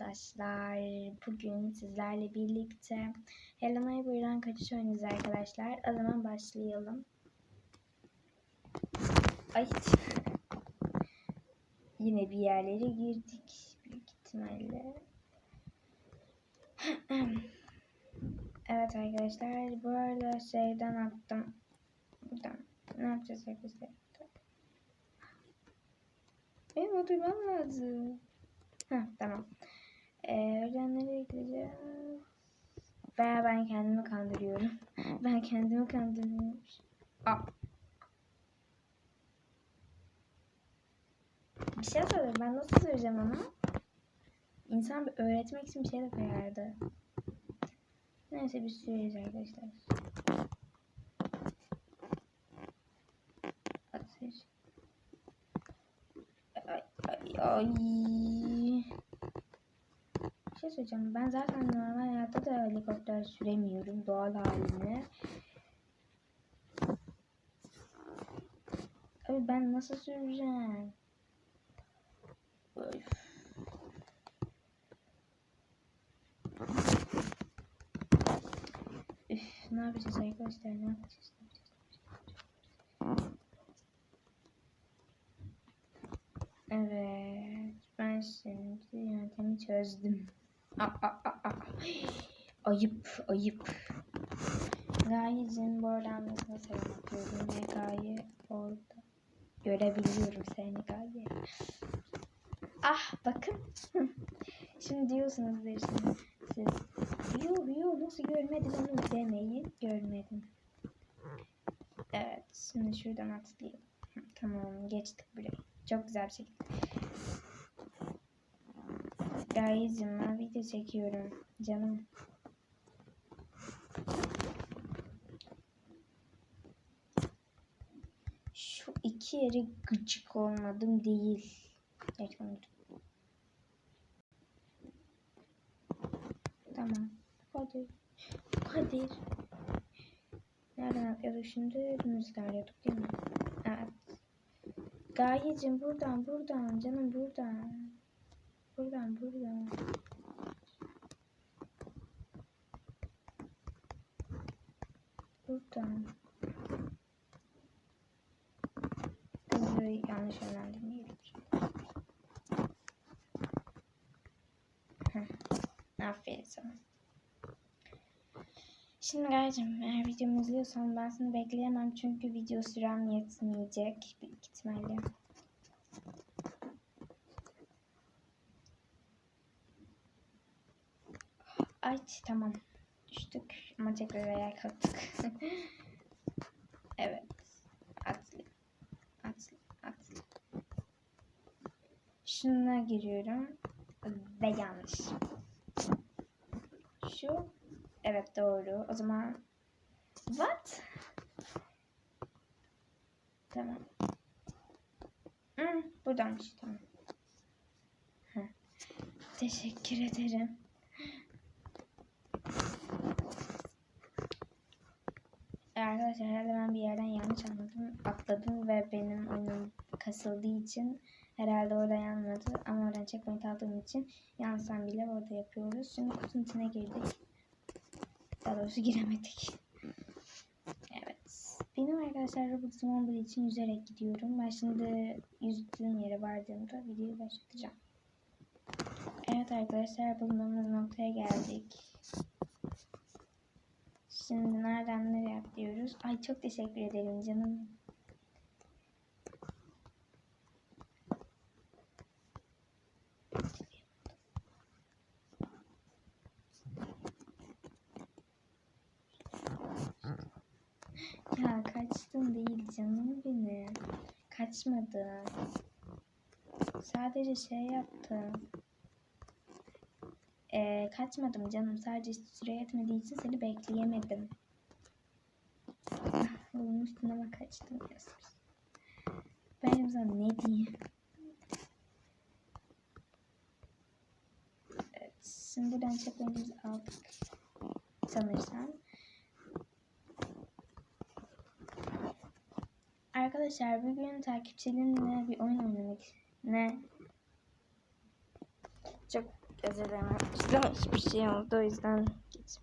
arkadaşlar. Bugün sizlerle birlikte Hello Neighbor'dan kaçış oynayacağız arkadaşlar. O zaman başlayalım. Ay. Yine bir yerlere girdik. Büyük ihtimalle. evet arkadaşlar. Bu arada şeyden attım. Buradan. Ne yapacağız arkadaşlar? Benim oturmam lazım. Heh, tamam. Ee, oradan nereye gideceğiz? Veya ben kendimi kandırıyorum. ben kendimi kandırıyorum. Aa. Bir şey söyleyeyim. Ben nasıl söyleyeceğim ona? İnsan bir öğretmek için bir şey de koyardı. Neyse biz süreceğiz arkadaşlar. Ateş. Ay, ay, ay. Şey söyleyeceğim. Ben zaten normal hayatta da helikopter süremiyorum doğal haline. Abi ben nasıl süreceğim? Öf. Üf, ne yapacağız arkadaşlar? Ne yapacağız? Evet. Ben şimdi yöntemi çözdüm. Aa, aa, aa. Ayıp, ayıp. Gayecim bu nasıl selam yapıyorum ve Gaye orada. Görebiliyorum seni Gaye. Ah bakın. şimdi diyorsunuzdur şimdi siz. Yo yo nasıl görmedin onu demeyin. Görmedim. Evet şimdi şuradan atlayalım. Tamam geçtik burayı. Çok güzel bir şekilde. Gayecim ben video çekiyorum. Canım. Şu iki yere gıcık olmadım değil. Gerçekten. Tamam. Hadi. Hadi. Nereden atlıyorduk şimdi? Müzik arıyorduk değil mi? Evet. Gayecim buradan buradan canım buradan. Buradan buradan. Buradan. Kızı yanlış yönlendirmeyelim. Aferin sana. Şimdi Gayecim eğer videomu izliyorsan ben seni bekleyemem çünkü video sürem yetmeyecek büyük ihtimalle. Ay tamam. Düştük ama tekrar ayağa kalktık. evet. Atlı. Atlı. Atlı. Şuna giriyorum. Ve yanlış. Şu. Evet doğru. O zaman What? Tamam. Hmm, buradanmış. Tamam. Heh. Teşekkür ederim. Arkadaşlar herhalde ben bir yerden yanlış anladım. Atladım ve benim oyunum kasıldığı için herhalde orada yanmadı. Ama oradan checkpoint aldığım için yansam bile orada yapıyoruz. Şimdi kutunun içine girdik. Daha doğrusu giremedik. Evet. Benim arkadaşlar Robux'um olmadığı için yüzerek gidiyorum. Ben şimdi yüzdüğüm yere vardığımda videoyu başlatacağım. Evet arkadaşlar bulunduğumuz noktaya geldik. Şimdi nereden nereye atlıyoruz? Ay çok teşekkür ederim canım. Ya kaçtım değil canım benim. Kaçmadım. Sadece şey yaptım. Ee, kaçmadım canım. Sadece süre yetmediği için seni bekleyemedim. Bunun üstüne ama kaçtım diyorsun. Ben sana ne diyeyim? Evet. Şimdi buradan checkpoint'imizi aldık. Sanırsam. Arkadaşlar bugün takipçilerimle bir oyun oynamak ne çok özür dilerim. Hiçbir şey oldu o yüzden geç.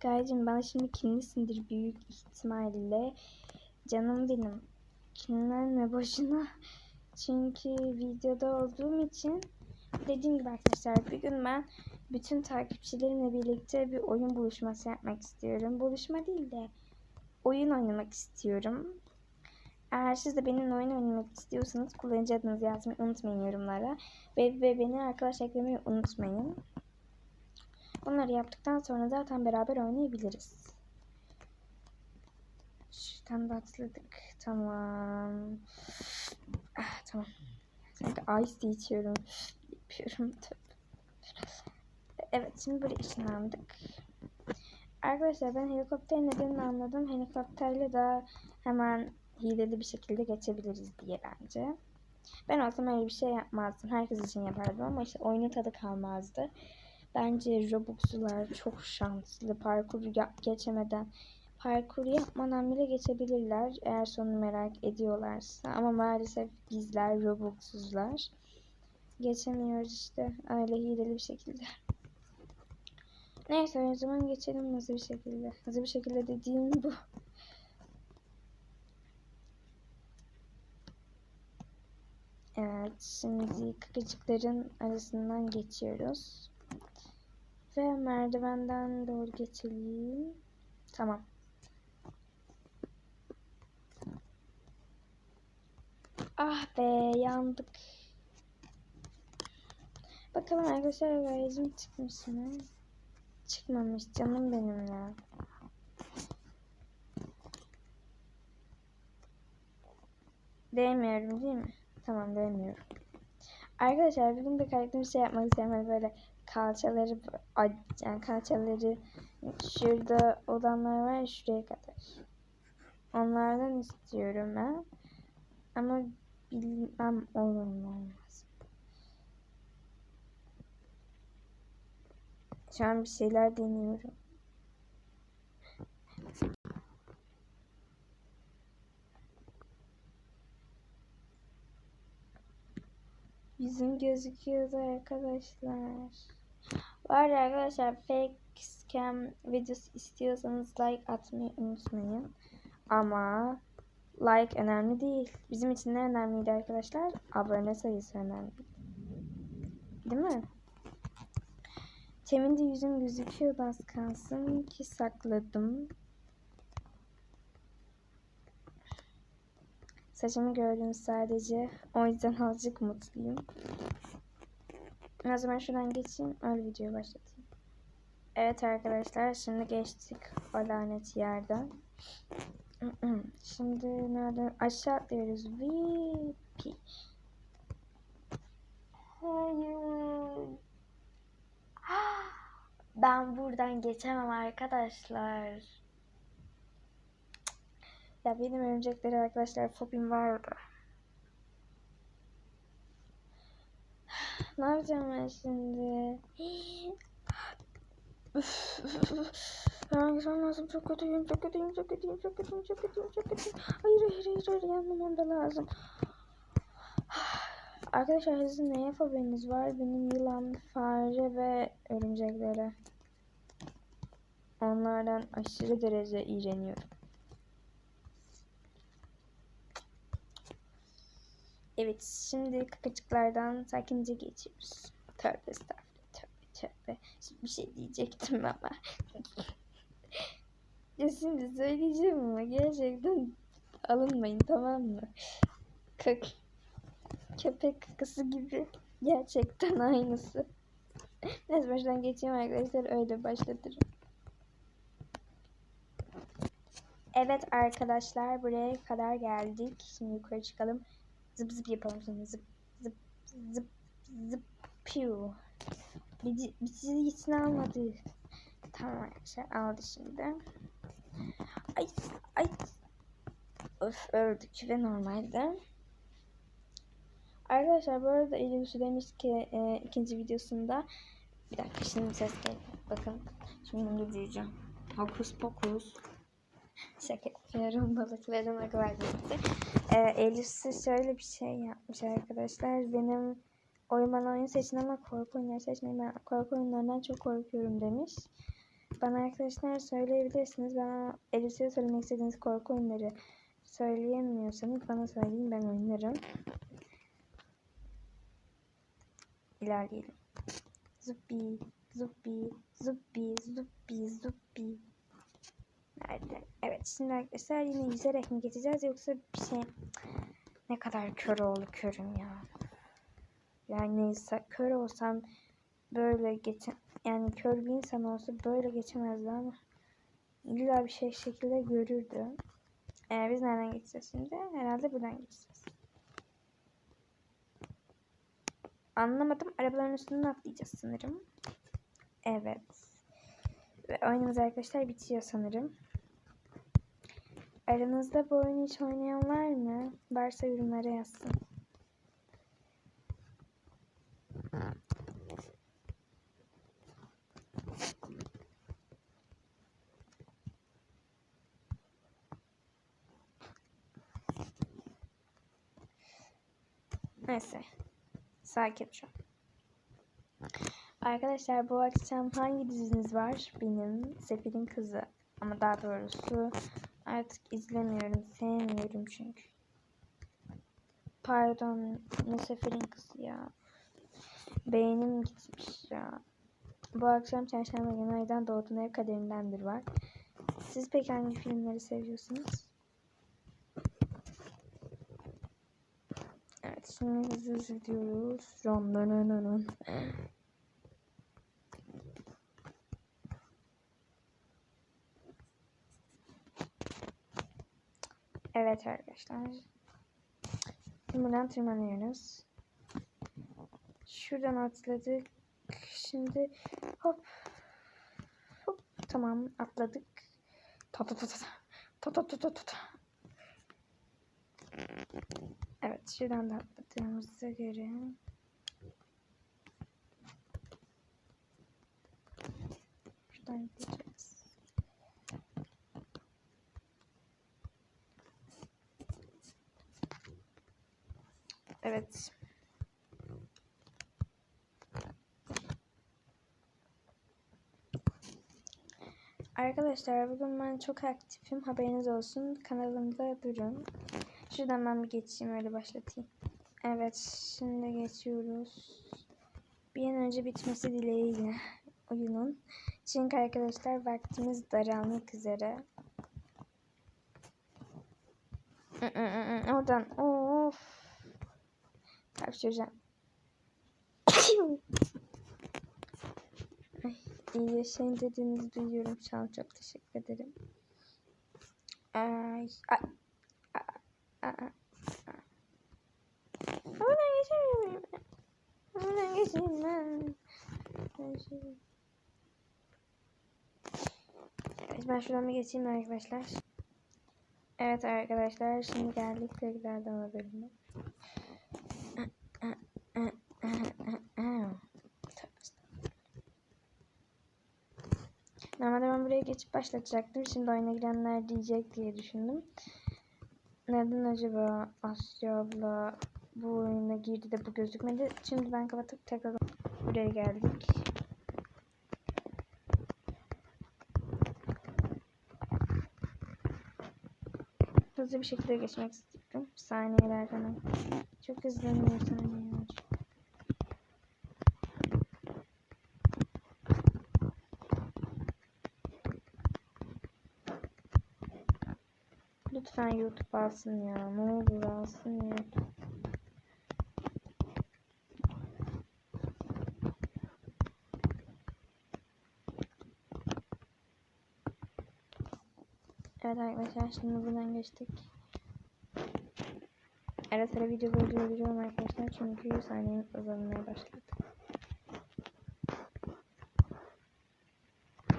Gayecim bana şimdi kinlisindir büyük ihtimalle. Canım benim. Kinlenme boşuna. Çünkü videoda olduğum için dediğim gibi arkadaşlar bir gün ben bütün takipçilerimle birlikte bir oyun buluşması yapmak istiyorum. Buluşma değil de oyun oynamak istiyorum. Eğer siz de benimle oyun oynamak istiyorsanız kullanıcı adınızı yazmayı unutmayın yorumlara. Ve, ve beni arkadaş eklemeyi unutmayın. Bunları yaptıktan sonra zaten beraber oynayabiliriz. Şuradan da atladık. Tamam. Ah, tamam. Sanki ice tea içiyorum. Yapıyorum. Evet şimdi buraya ışınlandık. Arkadaşlar ben helikopter nedenini anladım. Helikopterle daha hemen hileli bir şekilde geçebiliriz diye bence. Ben olsam öyle bir şey yapmazdım. Herkes için yapardım ama işte oyunun tadı kalmazdı. Bence Robux'lular çok şanslı. Parkuru geçemeden, parkuru yapmadan bile geçebilirler. Eğer sonunu merak ediyorlarsa. Ama maalesef bizler Robux'suzlar. Geçemiyoruz işte. Öyle hileli bir şekilde. Neyse o zaman geçelim hızlı bir şekilde. Hızlı bir şekilde dediğim bu. Evet şimdi kıkıcıkların arasından geçiyoruz. Ve merdivenden doğru geçelim. Tamam. Ah be yandık. Bakalım arkadaşlar garajım çıkmış mı? Çıkmamış canım benim ya. Değmiyorum değil mi? Tamam değmiyorum. Arkadaşlar bugün de farklı bir şey yapmak istiyorum. Hani böyle kalçaları yani kalçaları şurada olanlar var ya şuraya kadar. Onlardan istiyorum ben. Ama bilmem olur mu olmaz. Şu an bir şeyler deniyorum. Yüzüm gözüküyordu arkadaşlar. Var ya arkadaşlar fake scam videosu istiyorsanız like atmayı unutmayın. Ama like önemli değil. Bizim için ne önemliydi arkadaşlar? Abone sayısı önemli. Değil mi? Temin de yüzüm gözüküyordu az kalsın ki sakladım. Saçımı gördüm sadece. O yüzden azıcık mutluyum. O zaman şuradan geçeyim. Öyle videoyu başlatayım. Evet arkadaşlar şimdi geçtik o lanet yerden. Şimdi nereden aşağı atlıyoruz. VP. Hayır. Ben buradan geçemem arkadaşlar. Ya benim örümceklere arkadaşlar fobim vardı. ne yapacağım ben şimdi? Ben gitmem lazım. Çok kötüyüm, çok kötüyüm, çok kötüyüm, çok kötüyüm, çok kötüyüm, çok kötüyüm. Hayır, hayır, hayır, hayır. Yanmamam da lazım. Arkadaşlar sizin neye fobiniz var? Benim yılan, fare ve örümceklere. Onlardan aşırı derece iğreniyorum. Evet şimdi kakacıklardan sakince geçiyoruz. Tövbe estağfurullah. Tövbe tövbe. Şimdi bir şey diyecektim ama. ya şimdi söyleyeceğim ama gerçekten alınmayın tamam mı? Kak köpek kakası gibi. Gerçekten aynısı. Neyse baştan geçeyim arkadaşlar öyle başlatırım. Evet arkadaşlar buraya kadar geldik. Şimdi yukarı çıkalım. Zıp zıp yapalım şimdi. Zıp zıp zıp zıp piu. Bir, bir çizgisini almadı. Tamam arkadaşlar aldı şimdi. Ay ay. Öf öldük ve normalde. Arkadaşlar bu arada Elif demiş ki e, ikinci videosunda bir dakika şimdi ses geliyor. Bakın şimdi İngilizce Hokus pokus. Şaka yapıyorum. Kadar gitti. Ee, Elif'si şöyle bir şey yapmış arkadaşlar. Benim oyman oyun seçin ama korku oyunları seçmeyin. Ben korku oyunlarından çok korkuyorum demiş. Bana arkadaşlar söyleyebilirsiniz. Bana Elif'e söylemek istediğiniz korku oyunları söyleyemiyorsanız bana söyleyin ben oynarım. İlerleyelim. Zuppi, zuppi, zuppi, zuppi, zuppi. Şimdi arkadaşlar yine yüzerek mi geçeceğiz yoksa bir şey... Ne kadar kör oldu körüm ya. Yani neyse kör olsam böyle geçe yani kör bir insan olsa böyle geçemezdi ama illa bir şey şekilde görürdü. Ee, biz nereden geçeceğiz şimdi? Herhalde buradan geçeceğiz. Anlamadım. Arabaların üstünden atlayacağız sanırım. Evet. Ve oyunumuz arkadaşlar bitiyor sanırım. Aranızda bu oyunu hiç oynayan var mı? Varsa yorumlara yazsın. Neyse. Sakin şu. Arkadaşlar bu akşam hangi diziniz var? Benim Sefir'in kızı. Ama daha doğrusu artık izlemiyorum. Sevmiyorum çünkü. Pardon. Ne kızı ya. Beynim gitmiş ya. Bu akşam Çarşamba günü aydan doğduğun ev kaderindendir var. Siz peki hangi filmleri seviyorsunuz? Evet şimdi hızlı hızlı gidiyoruz. Ron, ron. Evet arkadaşlar. Buradan tırmanıyoruz. Şuradan atladık. Şimdi hop. Hop. Tamam atladık. Ta ta ta ta. Ta ta ta ta ta ta. Evet şuradan da atladığımıza göre. Şuradan gideceğiz. Evet. Arkadaşlar bugün ben çok aktifim. Haberiniz olsun. Kanalımda durun. Şuradan ben bir geçeyim öyle başlatayım. Evet şimdi geçiyoruz. Bir an önce bitmesi dileğiyle oyunun. Çünkü arkadaşlar vaktimiz daralmak üzere. Oradan of. Hapşıracağım. Ay, iyi yaşayın dediğinizi duyuyorum şu an. Çok teşekkür ederim. Ay, ay, ay, ay. Oradan geçemiyorum. Oradan geçeyim ben. Evet, ben şuradan bir geçeyim arkadaşlar. Evet arkadaşlar şimdi geldik tekrardan bölüme. Geçip başlatacaktım. Şimdi oyuna girenler diyecek diye düşündüm. Neden acaba Asya abla bu oyuna girdi de bu gözükmedi? Şimdi ben kapatıp tekrar buraya geldik. Hızlı bir şekilde geçmek istiyorum. Saniyeler. Çok hızlanıyor saniyeler. Lütfen YouTube alsın ya. Ne olur alsın ya. Evet arkadaşlar şimdi buradan geçtik. Ara sıra video durduruyorum arkadaşlar çünkü saniyemiz azalmaya başladı.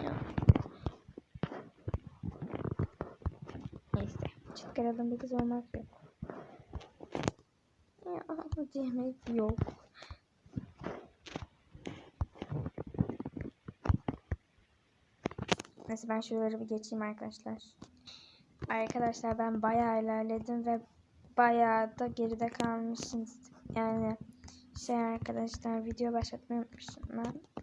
Ya. Bir kız olmak yok. Ya bu diyemek yok. Neyse ben şuraları bir geçeyim arkadaşlar. Arkadaşlar ben bayağı ilerledim ve bayağı da geride kalmışsınız. Yani şey arkadaşlar video başlatmayı unutmuşum ben.